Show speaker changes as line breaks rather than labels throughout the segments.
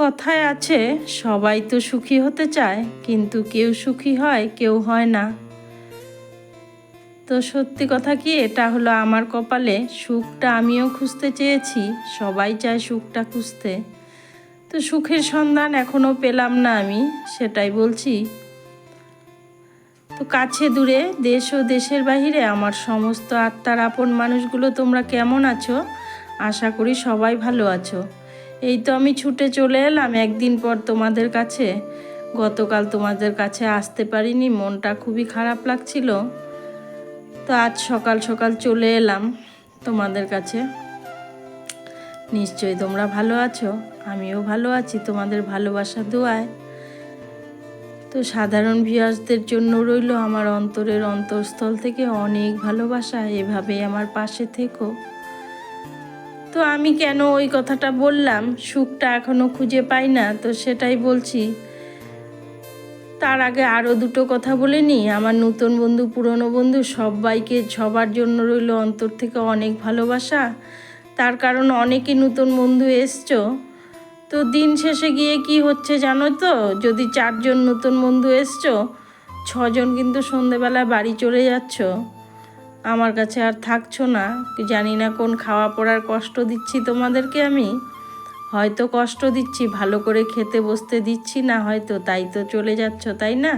কথায় আছে, সবাই তো সুখী হতে চায়, কিন্তু কেউ সুখী হয়, কেউ হয় না। তো সত্যি কথা কি, এটা হলো আমার কপালে, সুখটা আমিও খুঁজতে চেয়েছি, সবাই চায় সুখটা খুঁজতে। তো সুখের সন্ধান এখনও পেলাম না আমি, সেটাই বলছি। তো কাছে দূরে, দেশ ও দেশের বাহিরে আমার সমস্ত আত্মার আপন মানুষগুলো তোমরা কেমন আছো? আশা করি সবাই ভালো আছো। এই তো আমি ছুটে চলে এলাম একদিন পর তোমাদের কাছে। গতকাল তোমাদের কাছে আসতে পারিনি, মনটা খুবই খারাপ লাগছিল। তো আজ সকাল সকাল চলে এলাম তোমাদের কাছে। নিশ্চয়ই তোমরা ভালো আছো, আমিও ভালো আছি, তোমাদের ভালোবাসা দোয়ায়। তো সাধারণ ভিউয়ার্সদের জন্য রইল আমার অন্তরের অন্তরস্থল থেকে অনেক ভালোবাসা এভাবে আমার পাশে থেকো। তো আমি কেন ওই কথাটা বললাম? সুখটা এখনও খুঁজে পাই না, তো সেটাই বলছি। তার আগে আরও দুটো কথা বলে নিই। আমার নতুন বন্ধু, পুরনো বন্ধু সবাইকে, সবার জন্য রইল অন্তর থেকে অনেক ভালোবাসা। তার কারণ অনেকই নতুন বন্ধু এসছো। তো দিন শেষে গিয়ে কি হচ্ছে জানো তো? যদি চারজন নতুন বন্ধু এসছো, ছজন কিন্তু সন্ধেবেলায় বাড়ি চলে যাচ্ছ। আমার কাছে আর থাকছো না। জানি না কোন খাওয়া পড়ার কষ্ট দিচ্ছি তোমাদেরকে আমি। হয়তো কষ্ট দিচ্ছি, ভালো করে খেতে বসতে দিচ্ছি না হয়তো, তাই তো চলে যাচ্ছ, তাই না?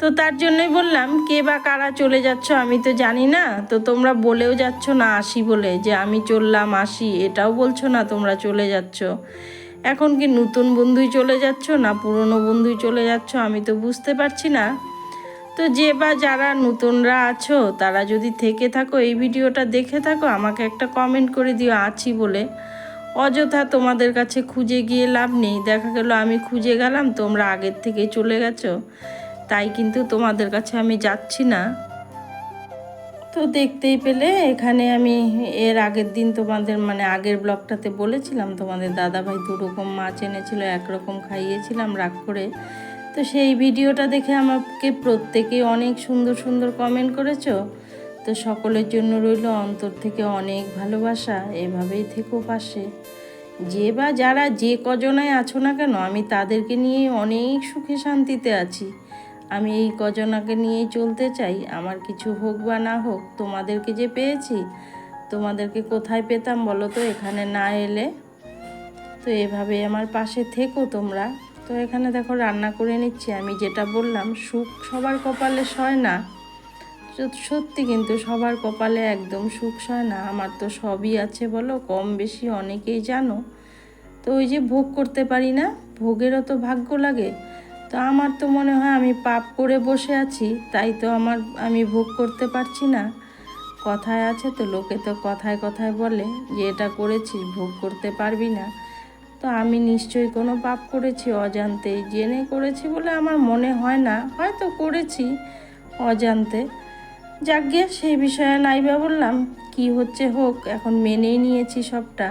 তো তার জন্যই বললাম, কে বা কারা চলে যাচ্ছ আমি তো জানি না। তো তোমরা বলেও যাচ্ছ না আসি বলে, যে আমি চললাম আসি, এটাও বলছো না তোমরা চলে যাচ্ছ। এখন কি নতুন বন্ধুই চলে যাচ্ছ না পুরনো বন্ধুই চলে যাচ্ছ আমি তো বুঝতে পারছি না। তো যে বা যারা নতুনরা আছো, তারা যদি থেকে থাকো, এই ভিডিওটা দেখে থাকো, আমাকে একটা কমেন্ট করে দিও, আছি বলে। অযথা তোমাদের কাছে খুঁজে গিয়ে লাভ নেই। দেখা গেল আমি খুঁজে গেলাম, তোমরা আগের থেকে চলে গেছো। তাই কিন্তু তোমাদের কাছে আমি যাচ্ছি না। তো দেখতেই পেলে, এখানে আমি এর আগের দিন তোমাদের মানে আগের ব্লগটাতে বলেছিলাম, তোমাদের দাদাভাই দু রকম মাছ এনেছিল, একরকম খাইয়েছিলাম রাগ করে। তো সেই ভিডিওটা দেখে আমাকে প্রত্যেকেই অনেক সুন্দর সুন্দর কমেন্ট করেছ। তো সকলের জন্য রইল অন্তর থেকে অনেক ভালোবাসা, এভাবেই থেকো পাশে। যে বা যারা যে কজনায় আছো না কেন, আমি তাদেরকে নিয়ে অনেক সুখে শান্তিতে আছি। আমি এই কজনাকে নিয়েই চলতে চাই, আমার কিছু হোক বা না হোক, তোমাদেরকে যে পেয়েছি, তোমাদেরকে কোথায় পেতাম বলো তো, এখানে না এলে? তো এভাবে আমার পাশে থেকো তোমরা। তো এখানে দেখো রান্না করে নিচ্ছি আমি যেটা বললাম, সুখ সবার কপালে সয় না। সত্যি কিন্তু সবার কপালে একদম সুখ সয় না, আমার তো সবই আছে বলো, কম বেশি অনেকেই জানো। তো ওই যে ভোগ করতে পারি না, ভোগেরও তো ভাগ্য লাগে। তো আমার তো মনে হয় আমি পাপ করে বসে আছি, তাই তো আমার, আমি ভোগ করতে পারছি না। কথায় আছে তো, লোকে তো কথায় কথায় বলে যে এটা করেছিস, ভোগ করতে পারবি না। তো আমি নিশ্চয়ই কোনো পাপ করেছি অজান্তেই জেনে করেছি বলে আমার মনে হয় না, হয়তো করেছি অজান্তে। যাক গিয়ে সেই বিষয়ে নাইবা বললাম, কি হচ্ছে হোক, এখন মেনেই নিয়েছি সবটা।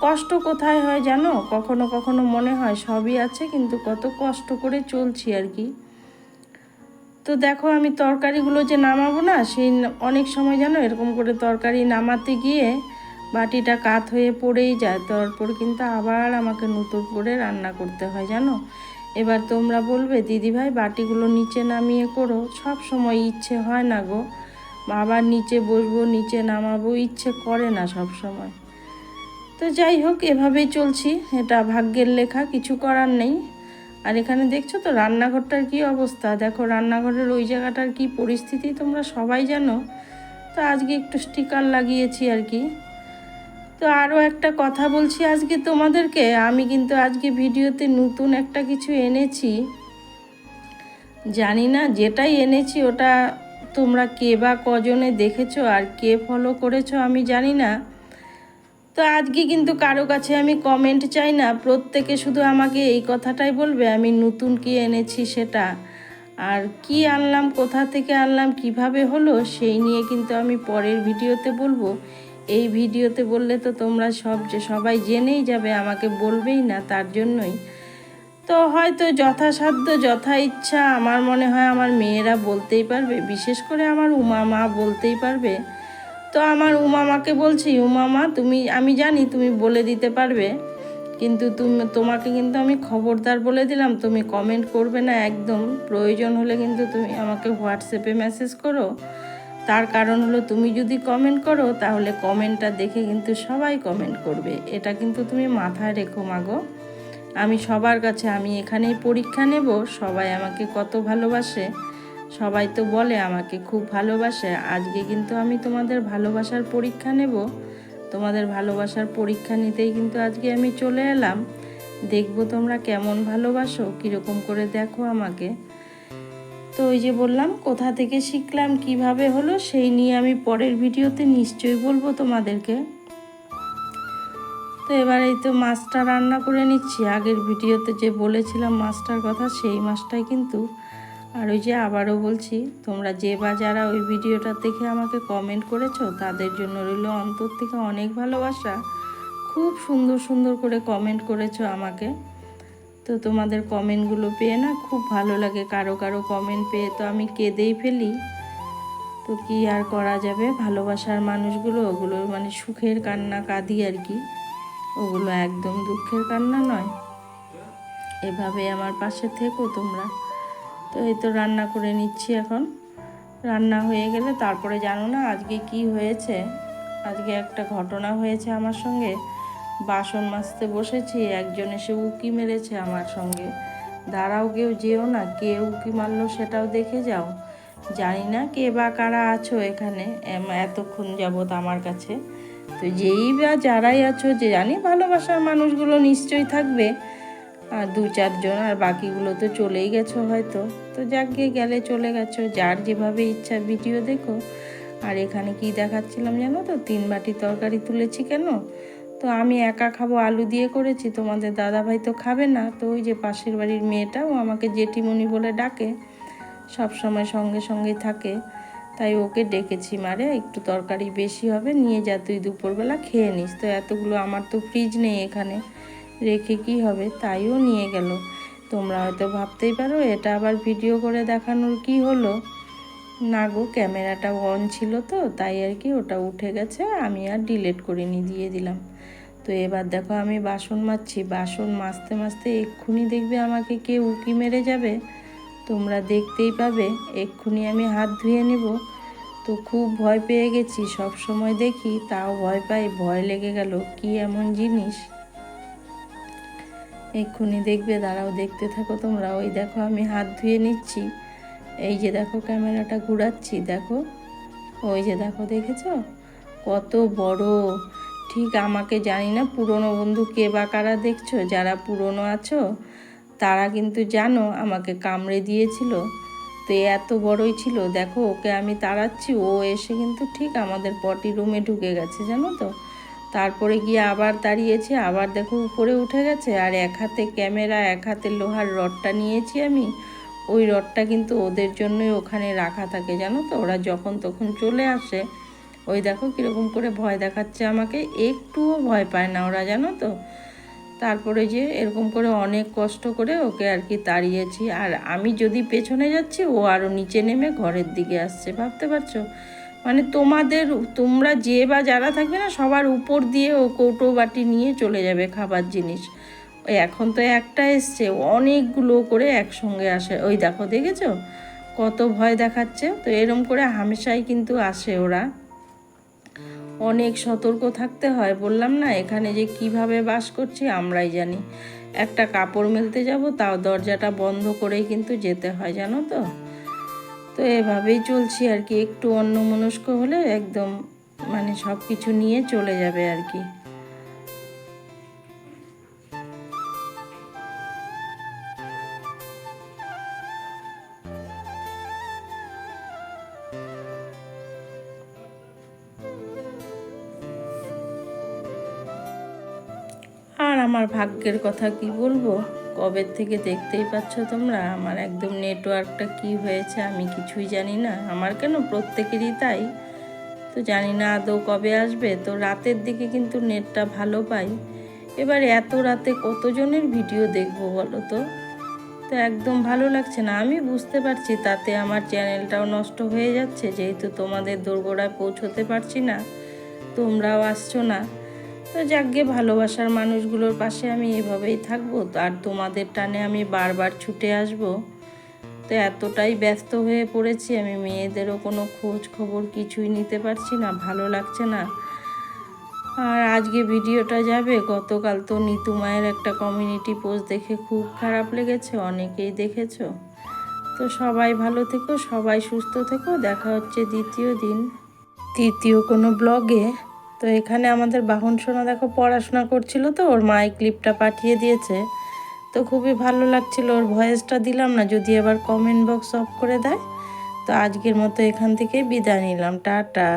কষ্ট কোথায় হয় জানো? কখনো কখনো মনে হয় সবই আছে, কিন্তু কত কষ্ট করে চলছি আর কি। তো দেখো, আমি তরকারিগুলো যে নামাবো না, সেই অনেক সময় জানো, এরকম করে তরকারি নামাতে গিয়ে বাটিটা কাত হয়ে পড়েই যায়, তারপর কিন্তু আবার আমাকে নতুন করে রান্না করতে হয়, জানো? এবার তোমরা বলবে, দিদিভাই, বাটিগুলো নিচে নামিয়ে করো। সব সময় ইচ্ছে হয় না গো। আবার নিচে বসবো, নিচে নামাবো, ইচ্ছে করে না সব সময়। তো যাই হোক, এভাবেই চলছি। এটা ভাগ্যের লেখা, কিছু করার নেই। আর এখানে দেখছ তো, রান্নাঘরটার কি অবস্থা? দেখো, রান্নাঘরের ওই জায়গাটার কি পরিস্থিতি তোমরা সবাই জানো? তো আজকে একটু স্টিকার লাগিয়েছি আর কি। তো আরও একটা কথা বলছি, আজকে তোমাদেরকে, আমি কিন্তু আজকে ভিডিওতে নতুন একটা কিছু এনেছি। জানি না যেটাই এনেছি, ওটা তোমরা কে বা কজনে দেখেছ আর কে ফলো করেছ আমি জানি না। তো আজকে কিন্তু কারও কাছে আমি কমেন্ট চাই না, প্রত্যেকে শুধু আমাকে এই কথাটাই বলবে, আমি নতুন কি এনেছি সেটা। আর কি আনলাম, কোথা থেকে আনলাম, কীভাবে হলো, সেই নিয়ে কিন্তু আমি পরের ভিডিওতে বলব। এই ভিডিওতে বললে তো তোমরা সব যে সবাই জেনেই যাবে, আমাকে বলবেই না তার জন্যই। তো হয়তো যথাসাধ্য, যথা ইচ্ছা, আমার মনে হয় আমার মেয়েরা বলতেই পারবে, বিশেষ করে আমার উমা মা বলতেই পারবে। তো আমার উমা মাকে বলছি উমা মা তুমি, আমি জানি তুমি বলে দিতে পারবে, কিন্তু তুমি, তোমাকে কিন্তু আমি খবরদার বলে দিলাম, তুমি কমেন্ট করবে না একদম। প্রয়োজন হলে কিন্তু তুমি আমাকে হোয়াটসঅ্যাপে মেসেজ করো। তার কারণ হলো তুমি যদি কমেন্ট করো, তাহলে কমেন্টটা দেখে কিন্তু সবাই কমেন্ট করবে। এটা কিন্তু তুমি মাথায় রেখো মাগো আমি সবার কাছে, আমি এখানেই পরীক্ষা নেব, সবাই আমাকে কত ভালোবাসে। সবাই তো বলে আমাকে খুব ভালোবাসে। আজকে কিন্তু আমি তোমাদের ভালোবাসার পরীক্ষা নেব। তোমাদের ভালোবাসার পরীক্ষা নিতেই কিন্তু আজকে আমি চলে এলাম। দেখব তোমরা কেমন ভালোবাসো, কীরকম করে দেখো আমাকে। তো ওই যে বললাম, কোথা থেকে শিখলাম, কীভাবে হলো, সেই নিয়ে আমি পরের ভিডিওতে নিশ্চয়ই বলব তোমাদেরকে। তো এবার এই তো মাছটা রান্না করে নিচ্ছি। আগের ভিডিওতে যে বলেছিলাম মাছটার কথা, সেই মাছটাই কিন্তু। আর ওই যে আবারও বলছি, তোমরা যে বা যারা ওই ভিডিওটা দেখে আমাকে কমেন্ট করেছ, তাদের জন্য রইল অন্তর থেকে অনেক ভালোবাসা। খুব সুন্দর সুন্দর করে কমেন্ট করেছ আমাকে। তো তোমাদের কমেন্টগুলো পেয়ে না খুব ভালো লাগে। কারও কারও কমেন্ট পেয়ে তো আমি কেঁদেই ফেলি। তো কি আর করা যাবে? ভালোবাসার মানুষগুলো ওগুলো মানে সুখের কান্না কাঁদি আর কি। ওগুলো একদম দুঃখের কান্না নয়। এভাবে আমার পাশে থেকো তোমরা। তো এই তো রান্না করে নিচ্ছি এখন। রান্না হয়ে গেলে তারপরে জানো না আজকে কি হয়েছে? আজকে একটা ঘটনা হয়েছে আমার সঙ্গে। বাসন মাজতে বসেছি, একজন এসে উকি মেরেছে আমার সঙ্গে। দাঁড়াও, কেউ যেও না, কে উকি মারলো সেটাও দেখে যাও। জানি না কে বা কারা আছো এখানে এতক্ষণ যাবত আমার কাছে। তো যেই বা যারাই আছো, যে জানি ভালোবাসার মানুষগুলো নিশ্চয়ই থাকবে। আর দু চারজন আর বাকিগুলো তো চলেই গেছো হয়তো। তো যাক গিয়ে গেলে চলে গেছো, যার যেভাবে ইচ্ছা ভিডিও দেখো। আর এখানে কি দেখাচ্ছিলাম জানো তো? তিন বাটি তরকারি তুলেছি কেন? তো আমি একা খাব আলু দিয়ে করেছি, তোমাদের দাদা ভাই তো খাবে না। তো ওই যে পাশের বাড়ির মেয়েটা, ও আমাকে জেঠিমণি বলে ডাকে, সব সময় সঙ্গে সঙ্গে থাকে। তাই ওকে ডেকেছি মারে, একটু তরকারি বেশি হবে, নিয়ে যা, তুই দুপুরবেলা খেয়ে নিস। তো এতগুলো আমার তো ফ্রিজ নেই এখানে, রেখে কি হবে? তাইও নিয়ে গেল। তোমরা হয়তো ভাবতেই পারো, এটা আবার ভিডিও করে দেখানোর কি হলো? না গো, ক্যামেরাটা অন ছিল তো, তাই আর কি ওটা উঠে গেছে, আমি আর ডিলিট করিনি, দিয়ে দিলাম। তো এবার দেখো আমি বাসন মাজছি, বাসন মাজতে মাজতে এক্ষুনি দেখবে আমাকে কে উকি মেরে যাবে। তোমরা দেখতেই পাবে, এক্ষুনি আমি হাত ধুয়ে নেব। তো খুব ভয় পেয়ে গেছি, সব সময় দেখি, তাও ভয় পাই, ভয় লেগে গেল, কি এমন জিনিস? এক্ষুনি দেখবে, দাঁড়াও, দেখতে থাকো তোমরা, ওই দেখো আমি হাত ধুয়ে নিচ্ছি। এই যে দেখো ক্যামেরাটা ঘুরাচ্ছি, দেখো। ওই যে দেখো, দেখেছ? কত বড়। ঠিক আমাকে জানি না পুরনো বন্ধু কে বা কারা দেখছ? যারা পুরনো আছো, তারা কিন্তু জানো আমাকে কামড়ে দিয়েছিল। তো এত বড়ই ছিল। দেখো, ওকে আমি তাড়াচ্ছি। ও এসে কিন্তু ঠিক আমাদের পটি রুমে ঢুকে গেছে, জানো তো? তারপরে গিয়ে আবার দাঁড়িয়েছে, আবার দেখো উপরে উঠে গেছে। আর এক হাতে ক্যামেরা, এক হাতে লোহার রডটা নিয়েছি আমি। ওই রডটা কিন্তু ওদের জন্যই ওখানে রাখা থাকে, জানো তো? ওরা যখন তখন চলে আসে, ওই দেখো কীরকম করে ভয় দেখাচ্ছে আমাকে, একটুও ভয় পায় না ওরা, জানো তো? তারপরে যে এরকম করে অনেক কষ্ট করে ওকে আর কি তাড়িয়েছি, আর আমি যদি পেছনে যাচ্ছি, ও আরও নিচে নেমে ঘরের দিকে আসছে, ভাবতে পারছ? মানে তোমাদের, তোমরা যে বা যারা থাকবে না, সবার উপর দিয়ে ও কৌটো বাটি নিয়ে চলে যাবে খাবার জিনিস। এখন তো একটা এসছে, অনেকগুলো করে একসঙ্গে আসে। ওই দেখো, দেখেছ? কত ভয় দেখাচ্ছে। তো এরম করে হামেশাই কিন্তু আসে ওরা। অনেক সতর্ক থাকতে হয়, বললাম না? এখানে যে কীভাবে বাস করছি আমরাই জানি। একটা কাপড় মেলতে যাব, তাও দরজাটা বন্ধ করেই কিন্তু যেতে হয়, জানো তো? তো এভাবেই চলছি আর কি। একটু অন্যমনস্ক হলে একদম মানে সব কিছু নিয়ে চলে যাবে আর কি। আমার ভাগ্যের কথা কি বলব? কবে থেকে দেখতেই পাচ্ছ তোমরা? আমার একদম নেটওয়ার্কটা কি হয়েছে আমি কিছুই জানি না। আমার কেন প্রত্যেকেরই তাই? তো জানি না আদৌ কবে আসবে। তো রাতের দিকে কিন্তু নেটটা ভালো পাই। এবার এত রাতে কতজনের ভিডিও দেখব বলো তো? তো একদম ভালো লাগছে না। আমি বুঝতে পারছি তাতে আমার চ্যানেলটাও নষ্ট হয়ে যাচ্ছে। যেহেতু তোমাদের দোরগোড়ায় পৌঁছতে পারছি না। তোমরাও আসছো না। তো যাকগে ভালোবাসার মানুষগুলোর পাশে আমি এভাবেই থাকব। আর তোমাদের টানে আমি বারবার ছুটে আসব। তো এতটাই ব্যস্ত হয়ে পড়েছি, আমি মেয়েদেরও কোনো খোঁজ খবর কিছুই নিতে পারছি না, ভালো লাগছে না। আর আজকে ভিডিওটা যাবে, গতকাল তো নিতু মায়ের একটা কমিউনিটি পোস্ট দেখে খুব খারাপ লেগেছে, অনেকেই দেখেছ। তো সবাই ভালো থেকো, সবাই সুস্থ থেকো, দেখা হচ্ছে দ্বিতীয় দিন। তৃতীয় কোনো ব্লগে তো এখানে আমাদের বাহন সোনা দেখো পড়াশোনা করছিল তো, ওর মা এই ক্লিপটা পাঠিয়ে দিয়েছে। তো খুবই ভালো লাগছিল, ওর ভয়েসটা দিলাম না, যদি এবার কমেন্ট বক্স অফ করে দেয়, তো আজকের মতো এখান থেকে বিদায় নিলাম, টাটা।